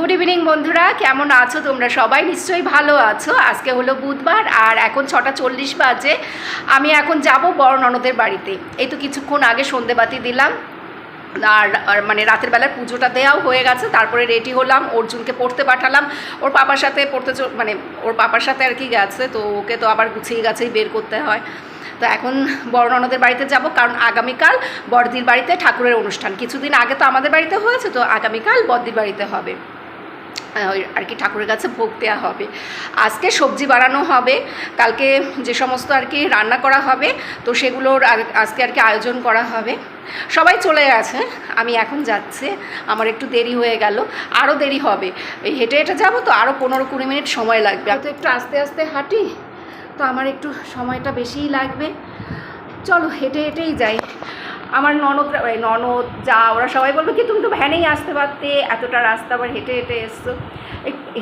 Good evening বন্ধুরা, কেমন আছো তোমরা? সবাই নিশ্চয়ই ভালো আছো। আজকে হলো বুধবার আর এখন ছটা চল্লিশ বাজে। আমি এখন যাব বড় ননদের বাড়িতে। এই তো কিছুক্ষণ আগে সন্ধেবাতি দিলাম। আর মানে রাতের বেলায় পুজোটা দেওয়াও হয়ে গেছে। তারপরে রেডি হলাম, অর্জুনকে পড়তে পাঠালাম। ওর পাপার সাথে পড়তে মানে ওর পাপার সাথে আর কি গেছে, তো ওকে তো আবার গুছিয়ে গাছেই বের করতে হয়। তো এখন বড় ননদের বাড়িতে যাব, কারণ আগামীকাল বড়দির বাড়িতে ঠাকুরের অনুষ্ঠান। কিছুদিন আগে তো আমাদের বাড়িতে হয়েছে, তো আগামীকাল বড়দির বাড়িতে হবে। আর কি ঠাকুরের কাছে ভোগ দেওয়া হবে। আজকে সবজি বানানো হবে, কালকে যে সমস্ত আর কি রান্না করা হবে, তো সেগুলোর আজকে আর কি আয়োজন করা হবে। সবাই চলে গেছে, আমি এখন যাচ্ছি, আমার একটু দেরি হয়ে গেল আরও দেরি হবে। হেঁটে হেঁটে যাব তো আরও পনেরো কুড়ি মিনিট সময় লাগবে। আমি তো একটু আস্তে আস্তে হাঁটি, তো আমার একটু সময়টা বেশিই লাগবে। চলো হেঁটে হেঁটেই যাই। আমার ননদ এই ননদ যা, ওরা সবাই বলবে, কি তুমি তো ভ্যানেই আসতে পারতে, এতটা রাস্তা আবার হেঁটে হেঁটে এসছো।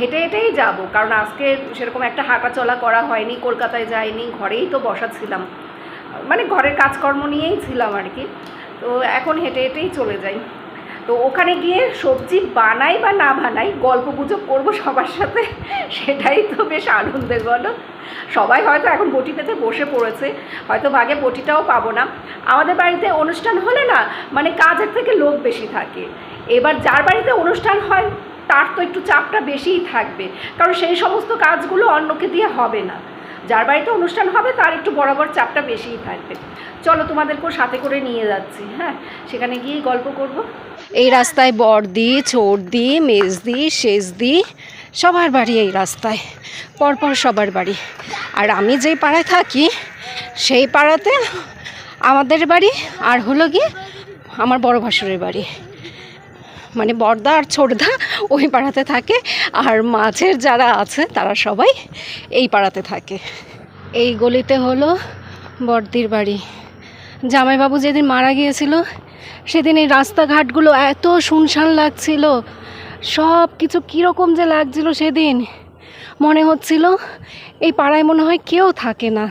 হেঁটে হেঁটেই যাব, কারণ আজকে সেরকম একটা হাঁটা চলা করা হয়নি, কলকাতায় যাইনি, ঘরেই তো বসা ছিলাম। মানে ঘরের কাজকর্ম নিয়েই ছিলাম আর কি। তো এখন হেঁটে হেঁটেই চলে যাই। তো ওখানে গিয়ে সবজি বানাই বা না বানাই, গল্প গুজব করব সবার সাথে, সেটাই তো বেশ আনন্দের বলো। সবাই হয়তো এখন বটি পেতে বসে পড়েছে, হয়তো ভাগে বটিটাও পাবো না। আমাদের বাড়িতে অনুষ্ঠান হলে না মানে কাজের থেকে লোক বেশি থাকে। এবার যার বাড়িতে অনুষ্ঠান হয়, তার তো একটু চাপটা বেশিই থাকবে, কারণ সেই সমস্ত কাজগুলো অন্যকে দিয়ে হবে না। যার বাড়িতে অনুষ্ঠান হবে, তার একটু বরাবর চাপটা বেশিই থাকবে। চলো তোমাদেরকেও সাথে করে নিয়ে যাচ্ছি হ্যাঁ? সেখানে গিয়েই গল্প করব। এই রাস্তায় বড়দি ছোটদি মেজদি শেষদি সবার বাড়ি এই রাস্তায়, পরপর সবার বাড়ি। আর আমি যেই পাড়ায় থাকি, সেই পাড়াতে আমাদের বাড়ি আর হলো গিয়ে আমার বড় ভাসুরের বাড়ি। মানে বড়দা আর ছোটদা ওই পাড়াতে থাকে, আর মাঝের যারা আছে তারা সবাই এই পাড়াতে থাকে। এই গলিতে হলো বড়দির বাড়ি। জামাইবাবু যেদিন মারা গিয়েছিল সেদিন এই রাস্তাঘাটগুলো এত শুনশান লাগছিল। সব কিছু কীরকম যে লাগছিল সেদিন। মনে হচ্ছিল এই পাড়ায় মনে হয় কেউ থাকে না।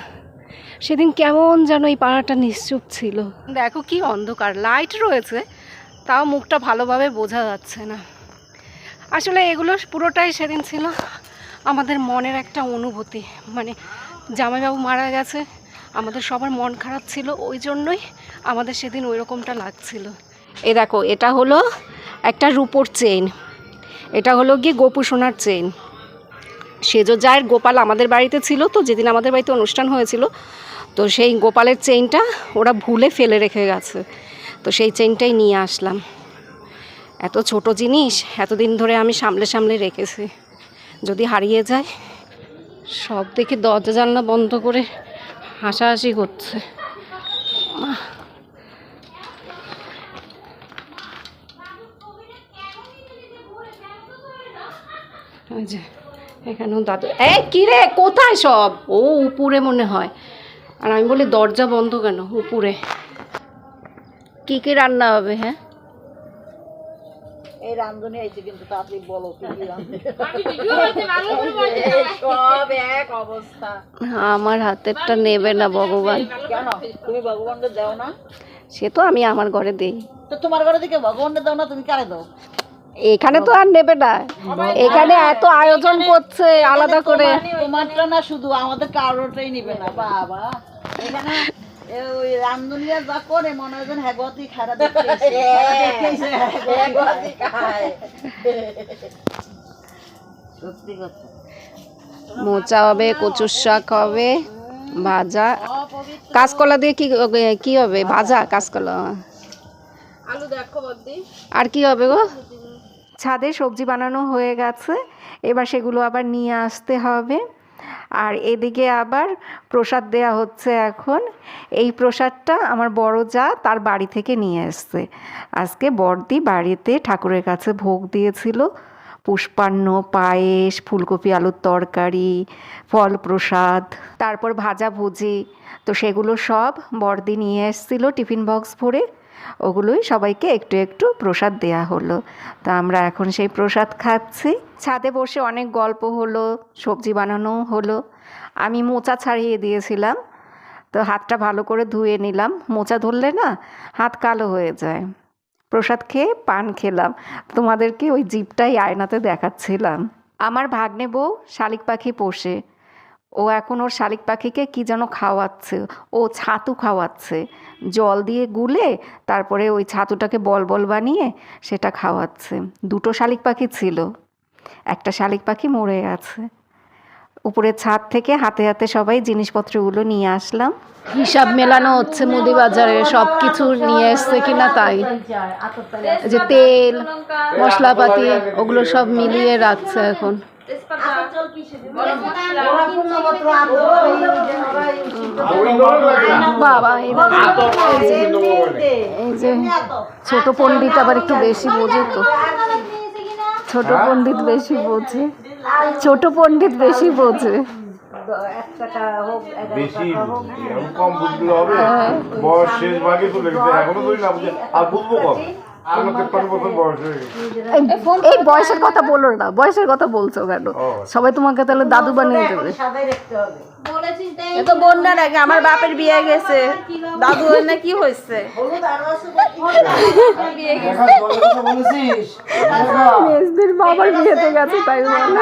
সেদিন কেমন যেন এই পাড়াটা নিশ্চুপ ছিল। দেখো কি অন্ধকার লাইট রয়েছে, তাও মুখটা ভালোভাবে বোঝা যাচ্ছে না। আসলে এগুলো পুরোটাই সেদিন ছিল আমাদের মনের একটা অনুভূতি। মানে জামাইবাবু মারা গেছে, আমাদের সবার মন খারাপ ছিল, ওই জন্যই আমাদের সেদিন ওই রকমটা লাগছিল। এ দেখো, এটা হলো একটা রূপোর চেইন। এটা হলো গিয়ে গোপু সোনার চেইন। সেজ জায়ের গোপাল আমাদের বাড়িতে ছিল তো, যেদিন আমাদের বাড়িতে অনুষ্ঠান হয়েছিল, তো সেই গোপালের চেইনটা ওরা ভুলে ফেলে রেখে গেছে। তো সেই চেইনটাই নিয়ে আসলাম। এত ছোট জিনিস, এতদিন ধরে আমি সামলে সামলে রেখেছি। যদি হারিয়ে যায়, সব দেখে দরজা জানলা বন্ধ করে হাসাহাসি হচ্ছে ওই যে এখানেও দাদু এই কিরে কোথায় সব? ও উপরে মনে হয়। আর আমি বলি দরজা বন্ধ কেন? উপরে। কি কি রান্না হবে হ্যাঁ? এই রান্ধনি আইছে কিন্তু তাড়াতাড়ি বলো কি কি রান্ধনি সব এক অবস্থা। আমার হাতেরটা নেবে না ভগবান। কেন? তুমি ভগবানকে দাও না? সে তো আমি আমার ঘরে দেই। তো তোমার ঘরে থেকে ভগবানকে দাও না তুমি কারে দাও? এখানে তো আর নেবে না। এখানে এত আয়োজন করছে আলাদা করে। তোমারটা না শুধু আমাদের কারোটাই নিবে না। বাবা। ওই রান্ধনিয়া যা করে মনে হয় যেন হেগতি খারা সত্যি কথা। মোচা হবে কচুর শাক হবে ভাজা। কাঁচকলা দিয়ে কি কি হবে? ভাজা কাঁচকলা। আলু দেখো আর কি হবে গো? ছাদে সবজি বানানো হয়ে গেছে। এবার সেগুলো আবার নিয়ে আসতে হবে। আর এদিকে আবার প্রসাদ দেয়া হচ্ছে এখন। এই প্রসাদটা আমার বড় যা তার বাড়ি থেকে নিয়ে এসছে। আজকে বড়দি বাড়িতে ঠাকুরের কাছে ভোগ দিয়েছিল। পুষ্পান্ন, পায়েস, ফুলকপি, আলুর তরকারি, ফল প্রসাদ, তারপর ভাজা ভুজি। তো সেগুলো সব বড়দি নিয়ে এসেছিল টিফিন বক্স ভরে। ওগুলোই সবাইকে একটু একটু প্রসাদ দেয়া হলো। তো আমরা এখন সেই প্রসাদ খাচ্ছি। ছাদে বসে অনেক গল্প হলো, সবজি বানানো হলো। আমি মোচা ছাড়িয়ে দিয়েছিলাম। তো হাতটা ভালো করে ধুয়ে নিলাম। মোচা ধরলে না হাত কালো হয়ে যায়। প্রসাদ খেয়ে পান খেলাম। তোমাদেরকে ওই জিপটাই আয়নাতে দেখাচ্ছিলাম। আমার ভাগ্নে বউ শালিক পাখি পোষে। ও এখন ওর শালিক পাখিকে কি যেন খাওয়াচ্ছে? ও ছাতু খাওয়াচ্ছে। জল দিয়ে গুলে তারপরে ওই ছাতুটাকে বল বল বানিয়ে সেটা খাওয়াচ্ছে। দুটো শালিক পাখি ছিল। একটা শালিক পাখি মরে আছে উপরের ছাদ থেকে হাতে হাতে সবাই জিনিসপত্রগুলো নিয়ে আসলাম। হিসাব মেলানো হচ্ছে মুদি বাজারে সব কিছু নিয়ে এসছে কিনা তাই। যে তেল মশলাপাতি ওগুলো সব মিলিয়ে রাখছে এখন। বাবা এই এই যে ছোট পণ্ডিত আবার একটু বেশি বোঝে তো। ছোট পণ্ডিত বেশি বোঝে। ছোট পণ্ডিত বেশি বোঝে। বেশি কম বুঝলে হবে। বয়স শেষ ভাগে চলে গেছে এখনও ধরি না বুঝে। আর বুঝব কম হয়ে এই- বয়সের কথা বলো না বয়সের কথা বলছো কেন? সবাই তোমাকে তাহলে দাদু বানিয়ে দেবে। এ তো বন্যার আগে আমার বাপের বিয়ে গেছে। দাদু না কি হয়েছে? মেজদির বাবার বিয়েতে গেছে তাই বলে।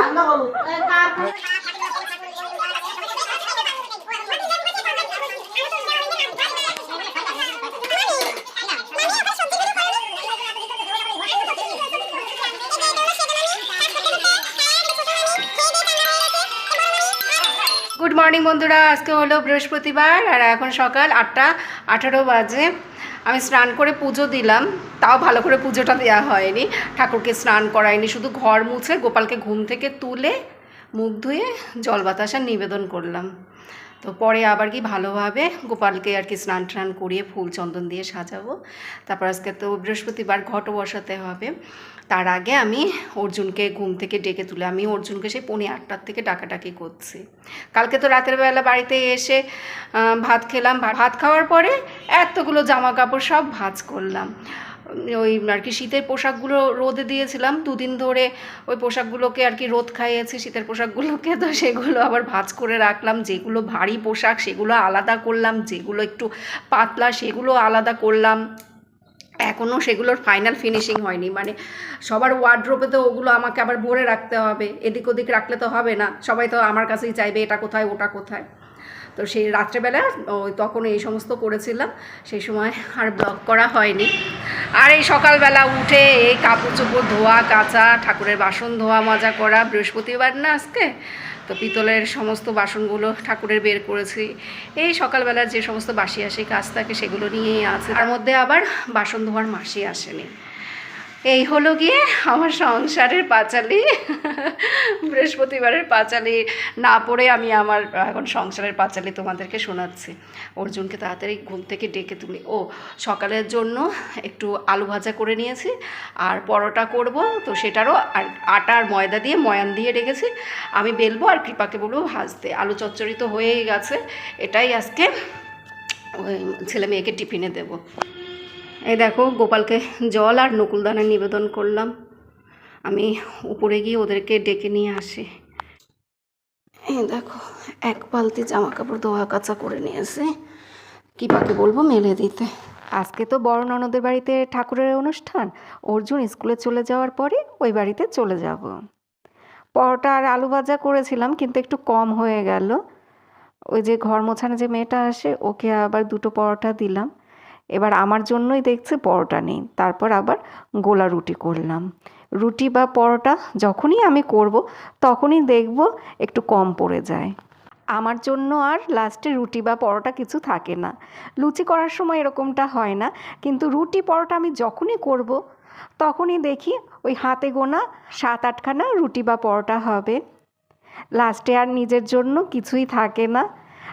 গুড মর্নিং বন্ধুরা। আজকে হলো বৃহস্পতিবার, আর এখন সকাল আটটা, আঠারো বাজে। আমি স্নান করে পুজো দিলাম, তাও ভালো করে পুজোটা দেওয়া হয়নি। ঠাকুরকে স্নান করায়নি শুধু ঘর মুছে গোপালকে ঘুম থেকে তুলে মুখ ধুয়ে জল বাতাসা নিবেদন করলাম। তো পরে আবার কি ভালোভাবে গোপালকে আর কি স্নান টান করিয়ে ফুল চন্দন দিয়ে সাজাবো। তারপর আজকে তো বৃহস্পতিবার ঘটও বসাতে হবে। তার আগে আমি অর্জুনকে ঘুম থেকে ডেকে তুলে, আমি অর্জুনকে সেই পৌনে আটটার থেকে ডাকাডাকি করছি। কালকে তো রাতের বেলা বাড়িতে এসে ভাত খেলাম। ভাত খাওয়ার পরে এতগুলো জামা কাপড় সব ভাজ করলাম। ওই আর কি শীতের পোশাকগুলো রোদে দিয়েছিলাম। দুদিন ধরে ওই পোশাকগুলোকে আর কি রোদ খাইয়েছি শীতের পোশাকগুলোকে, তো সেগুলো আবার ভাজ করে রাখলাম। যেগুলো ভারী পোশাক, সেগুলো আলাদা করলাম। যেগুলো একটু পাতলা, সেগুলো আলাদা করলাম। এখনও সেগুলোর ফাইনাল ফিনিশিং হয়নি। মানে সবার ওয়ার্ড্রোপে তো ওগুলো আমাকে আবার ভরে রাখতে হবে। এদিক ওদিক রাখলে তো হবে না। সবাই তো আমার কাছেই চাইবে এটা কোথায়, ওটা কোথায়। তো সেই রাত্রেবেলা ওই তখন এই সমস্ত করেছিলাম। সেই সময় আর ব্লগ করা হয়নি। আর এই সকালবেলা উঠে এই কাপড় চোপড় ধোয়া, কাচা, ঠাকুরের বাসন ধোয়া, মাজা করা, বৃহস্পতিবার না আজকে? তো পিতলের সমস্ত বাসনগুলো ঠাকুরের বের করেছি। এই সকালবেলার যে সমস্ত বাসি আসে, কাজ থাকে, সেগুলো নিয়েই আছে। তার মধ্যে আবার বাসন ধোয়ার মাসি আসেনি। এই হলো গিয়ে আমার সংসারের পাঁচালি। বৃহস্পতিবারের পাঁচালি না পড়ে আমি আমার, এখন সংসারের পাঁচালি তোমাদেরকে শোনাচ্ছি। অর্জুনকে তাড়াতাড়ি ঘুম থেকে ডেকে তুলি ও সকালের জন্য একটু আলু ভাজা করে নিয়েছি আর পরোটা করব, তো সেটারও আর আটা আর ময়দা দিয়ে ময়ান দিয়ে রেখেছি। আমি বেলবো আর কৃপাকে বলব ভাজতে। আলু চচ্চড়ি তো হয়েই গেছে, এটাই আজকে ছেলে মেয়েকে টিফিনে দেবো। এই দেখো, গোপালকে জল আর নকুলদানা নিবেদন করলাম। আমি উপরে গিয়ে ওদেরকে ডেকে নিয়ে আসি। এই দেখো, এক বালতি জামা কাপড় ধোয়া কাচা করে নিয়েছে কি পাকে বলব মেলে দিতে। আজকে তো বড় ননদের বাড়িতে ঠাকুরের অনুষ্ঠান। অর্জুন স্কুলে চলে যাওয়ার পরে ওই বাড়িতে চলে যাব। পরোটা আর আলু ভাজা করেছিলাম, কিন্তু একটু কম হয়ে গেল। ওই যে ঘর মোছানো যে মেয়েটা আসে, ওকে আবার দুটো পরোটা দিলাম। এবার আমার জন্যই দেখছি পরোটা নেই। তারপর আবার গোলা রুটি করলাম। রুটি বা পরোটা যখনই আমি করব, তখনই দেখব একটু কম পড়ে যায়। আমার জন্য আর লাস্টে রুটি বা পরোটা কিছু থাকে না। লুচি করার সময় এরকমটা হয় না, কিন্তু রুটি পরোটা আমি যখনই করব, তখনই দেখি ওই হাতে গোনা সাত আটখানা রুটি বা পরোটা হবে। লাস্টে আর নিজের জন্য কিছুই থাকে না,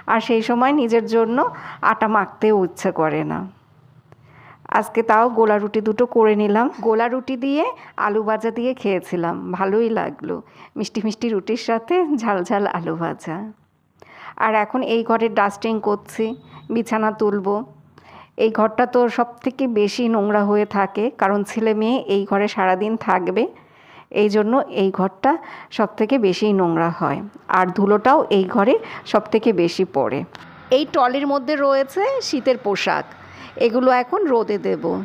আর সেই সময় নিজের জন্য আটা মাখতেও ইচ্ছে করে না। আজকে তাও গোলা রুটি দুটো করে নিলাম। গোলা রুটি দিয়ে আলু ভাজা দিয়ে খেয়েছিলাম। ভালোই লাগল। মিষ্টি মিষ্টি রুটির সাথে ঝাল ঝাল আলু ভাজা। আর এখন এই ঘরে ডাস্টিং করছি, বিছানা তুলবো। এই ঘরটা তো সব থেকে বেশি নোংরা হয়ে থাকে, কারণ ছেলে মেয়ে এই ঘরে সারাদিন থাকবে। এই জন্য এই ঘরটা সব থেকে বেশি নোংরা হয়। আর ধুলোটাও এই ঘরে সব থেকে বেশি পড়ে। এই টলির মধ্যে রয়েছে শীতের পোশাক। এগুলো এখন রোদে দেব।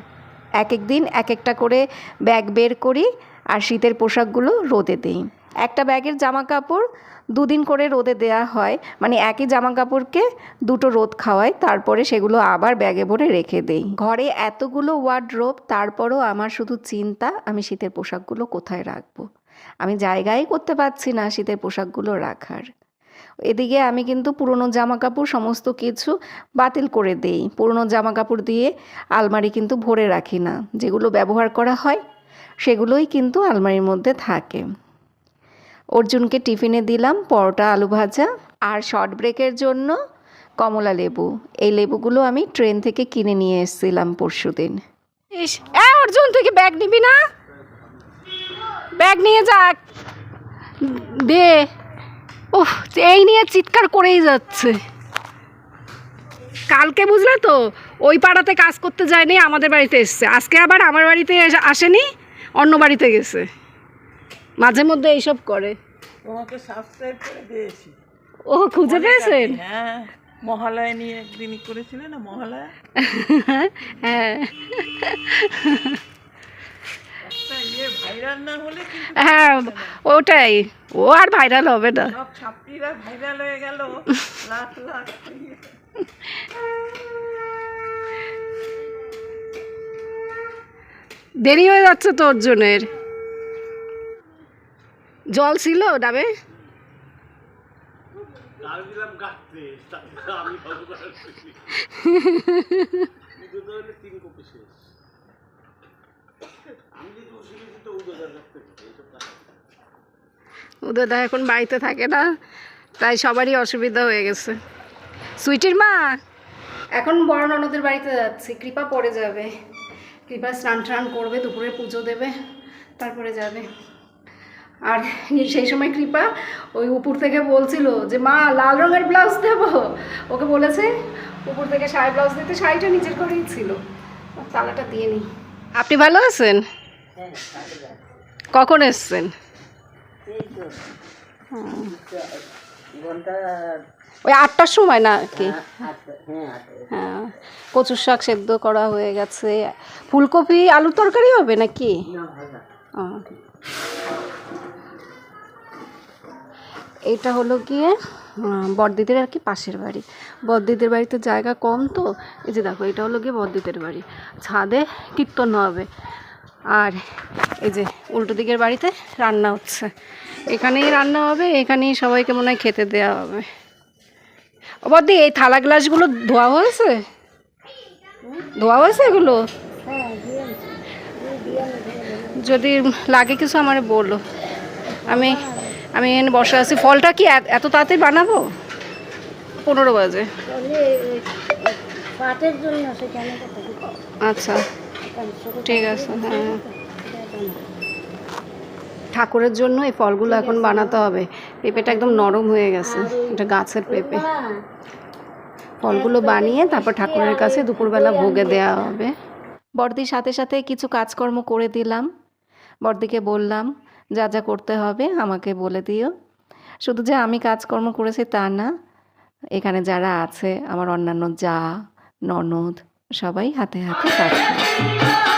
এক এক দিন এক একটা করে ব্যাগ বের করি আর শীতের পোশাকগুলো রোদে দিই। একটা ব্যাগের জামা কাপড় দুদিন করে রোদে দেয়া হয়। মানে একই জামা কাপড়কে দুটো রোদ খাওয়াই, তারপরে সেগুলো আবার ব্যাগে ভরে রেখে দেই। ঘরে এতগুলো ওয়ার্ড্রোব তারপরও আমার শুধু চিন্তা, আমি শীতের পোশাকগুলো কোথায় রাখব? আমি জায়গায় করতে পারছি না শীতের পোশাকগুলো রাখার। এদিকে আমি কিন্তু পুরনো জামা কাপড় সমস্ত কিছু বাতিল করে দেই। পুরনো জামা কাপড় দিয়ে আলমারি কিন্তু ভরে রাখি না। যেগুলো ব্যবহার করা হয়, সেগুলোই কিন্তু আলমারির মধ্যে থাকে। অর্জুনকে টিফিনে দিলাম পরোটা, আলু ভাজা আর শর্ট ব্রেকের জন্য কমলা লেবু। এই লেবুগুলো আমি ট্রেন থেকে কিনে নিয়ে এসেছিলাম পরশু দিন অর্জুন, তুই কি ব্যাগ নিবি না? ব্যাগ নিয়ে যাক। দে। ওহ এই নিয়ে চিৎকার করেই যাচ্ছে। কালকে বুঝলে তো ওই পাড়াতে কাজ করতে যায়নি আমাদের বাড়িতে এসছে। আজকে আবার আমার বাড়িতে আসেনি অন্য বাড়িতে গেছে। মাঝে মধ্যে এইসব করে। তোমাকে সাবস্ক্রাইব করে দিয়েছি। ও খুঁজে পেয়েছেন? হ্যাঁ। মহালয়া নিয়ে একদিন করেছিলে না মহালয়া? হ্যাঁ একটা ইয়ে ভাইরাল না হলে কিন্তু হ্যাঁ ওটাই। ও আর ভাইরাল হবে না। ভাইরাল হয়ে গেল। লাখ লাখ। দেরি হয়ে যাচ্ছে তো অর্জুনের জল ছিল ডাবে? উদয়দা এখন বাড়িতে থাকে না, তাই সবারই অসুবিধা হয়ে গেছে। সুইটির মা? এখন বড় ননদের বাড়িতে যাচ্ছি, কৃপা পরে যাবে। কৃপা স্নান টান করবে, দুপুরে পুজো দেবে, তারপরে যাবে। আর সেই সময় কৃপা ওই উপর থেকে বলছিল যে, মা, লাল রঙের ব্লাউজ দেব। ওকে বলেছে, উপর থেকে শাড়ি ব্লাউজ দিতে, শাড়িটা নিজের করেই ছিল। তালাটা দিয়ে নি আপনি ভালো আছেন? কখন এসছেন? ওই আটটার সময় না কি হ্যাঁ কচুর শাক সেদ্ধ করা হয়ে গেছে। ফুলকপি আলুর তরকারি হবে নাকি। এটা হলো গিয়ে বড়দিদের আর কি পাশের বাড়ি। বড়দিদের বাড়িতে জায়গা কম তো, এই যে দেখো, এটা হলো গিয়ে বড়দিদের বাড়ি। ছাদে কীর্তন হবে। আর এই যে উল্টো দিকের বাড়িতে রান্না হচ্ছে। এখানেই রান্না হবে, এখানেই সবাইকে মনে হয় খেতে দেওয়া হবে। ও বদি এই থালা গ্লাসগুলো ধোয়া হয়েছে? ধোয়া হয়েছে এগুলো? যদি লাগে কিছু আমার বলো। আমি আমি এখানে বসে আছি। ফলটা কি এত- তাড়াতাড়ি বানাবো? পনেরো বাজে। আচ্ছা ঠিক আছে হ্যাঁ। ঠাকুরের জন্য এই ফলগুলো এখন বানাতে হবে। পেঁপেটা একদম নরম হয়ে গেছে। এটা গাছের পেঁপে। ফলগুলো বানিয়ে তারপর ঠাকুরের কাছে দুপুরবেলা ভোগে দেওয়া হবে। বর্দির সাথে সাথে কিছু কাজকর্ম করে দিলাম। বর্দিকে বললাম যা যা করতে হবে আমাকে বলে দিও। শুধু যে আমি কাজকর্ম করেছি তা না, এখানে যারা আছে, আমার অন্যান্য যা, ননদ, সবাই হাতে হাতে কাজ করে।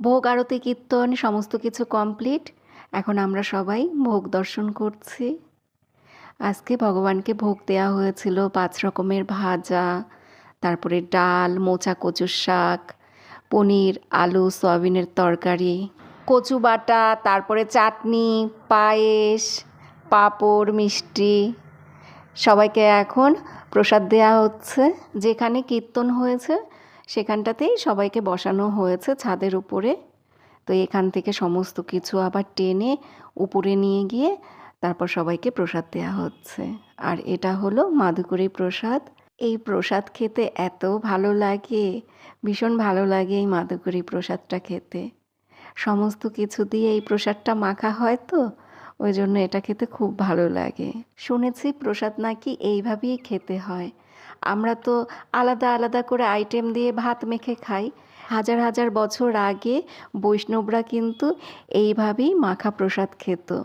ভোগ আরতি কীর্তন, সমস্ত কিছু কমপ্লিট। এখন আমরা সবাই ভোগ দর্শন করছি। আজকে ভগবানকে ভোগ দেওয়া হয়েছিল পাঁচ রকমের ভাজা, তারপরে ডাল, মোচা কচুর শাক, পনির, আলু, সয়াবিনের তরকারি, কচু বাটা, তারপরে চাটনি, পায়েস, পাঁপড়, মিষ্টি। সবাইকে এখন প্রসাদ দেওয়া হচ্ছে। যেখানে কীর্তন হয়েছে সেখানটাতেই সবাইকে বসানো হয়েছে ছাদের উপরে। তো এখান থেকে সমস্ত কিছু আবার টেনে উপরে নিয়ে গিয়ে তারপর সবাইকে প্রসাদ দেওয়া হচ্ছে। আর এটা হলো মাধুকরী প্রসাদ। এই প্রসাদ খেতে এত ভালো লাগে, ভীষণ ভালো লাগে এই মাধুকরী প্রসাদটা খেতে। সমস্ত কিছু দিয়ে এই প্রসাদটা মাখা হয় তো, ওই জন্য এটা খেতে খুব ভালো লাগে। শুনেছি প্রসাদ নাকি এইভাবেই খেতে হয়। আমরা তো আলাদা আলাদা করে আইটেম দিয়ে ভাত মেখে খাই। হাজার হাজার বছর আগে বৈষ্ণবরা কিন্তু এইভাবেই মাখা প্রসাদ খেত।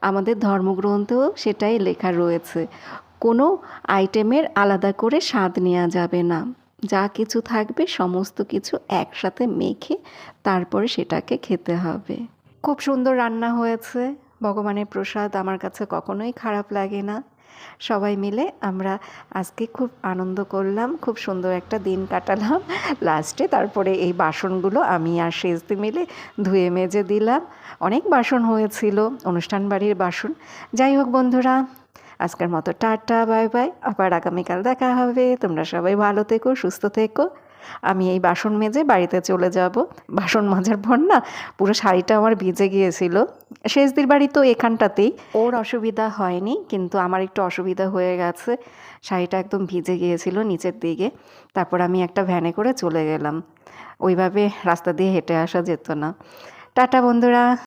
আমাদের ধর্মগ্রন্থেও সেটাই লেখা রয়েছে। কোনো আইটেমের আলাদা করে স্বাদ নেওয়া যাবে না। যা কিছু থাকবে সমস্ত কিছু একসাথে মেখে তারপরে সেটাকে খেতে হবে। খুব সুন্দর রান্না হয়েছে। ভগবানের প্রসাদ আমার কাছে কখনোই খারাপ লাগে না। সবাই মিলে আমরা আজকে খুব আনন্দ করলাম, খুব সুন্দর একটা দিন কাটালাম। লাস্টে তারপরে এই বাসনগুলো আমি আর সেজদি মিলে ধুয়ে মেজে দিলাম। অনেক বাসন হয়েছিল, অনুষ্ঠান বাড়ির বাসন। যাই হোক বন্ধুরা, আজকের মতো টাটা, বাই বাই। আবার আগামীকাল দেখা হবে। তোমরা সবাই ভালো থেকো, সুস্থ থেকো। আমি এই বাসন মেজে বাড়িতে চলে যাব। বাসন মাজার পর না পুরো শাড়িটা আমার ভিজে গিয়েছিল। শেষদির বাড়ি তো এখানটাতেই। ওর অসুবিধা হয়নি, কিন্তু আমার একটু অসুবিধা হয়ে গেছে। শাড়িটা একদম ভিজে গিয়েছিল নিচের দিকে। তারপর আমি একটা ভ্যানে করে চলে গেলাম। ওইভাবে রাস্তা দিয়ে হেঁটে আসা যেত না। টাটা বন্ধুরা।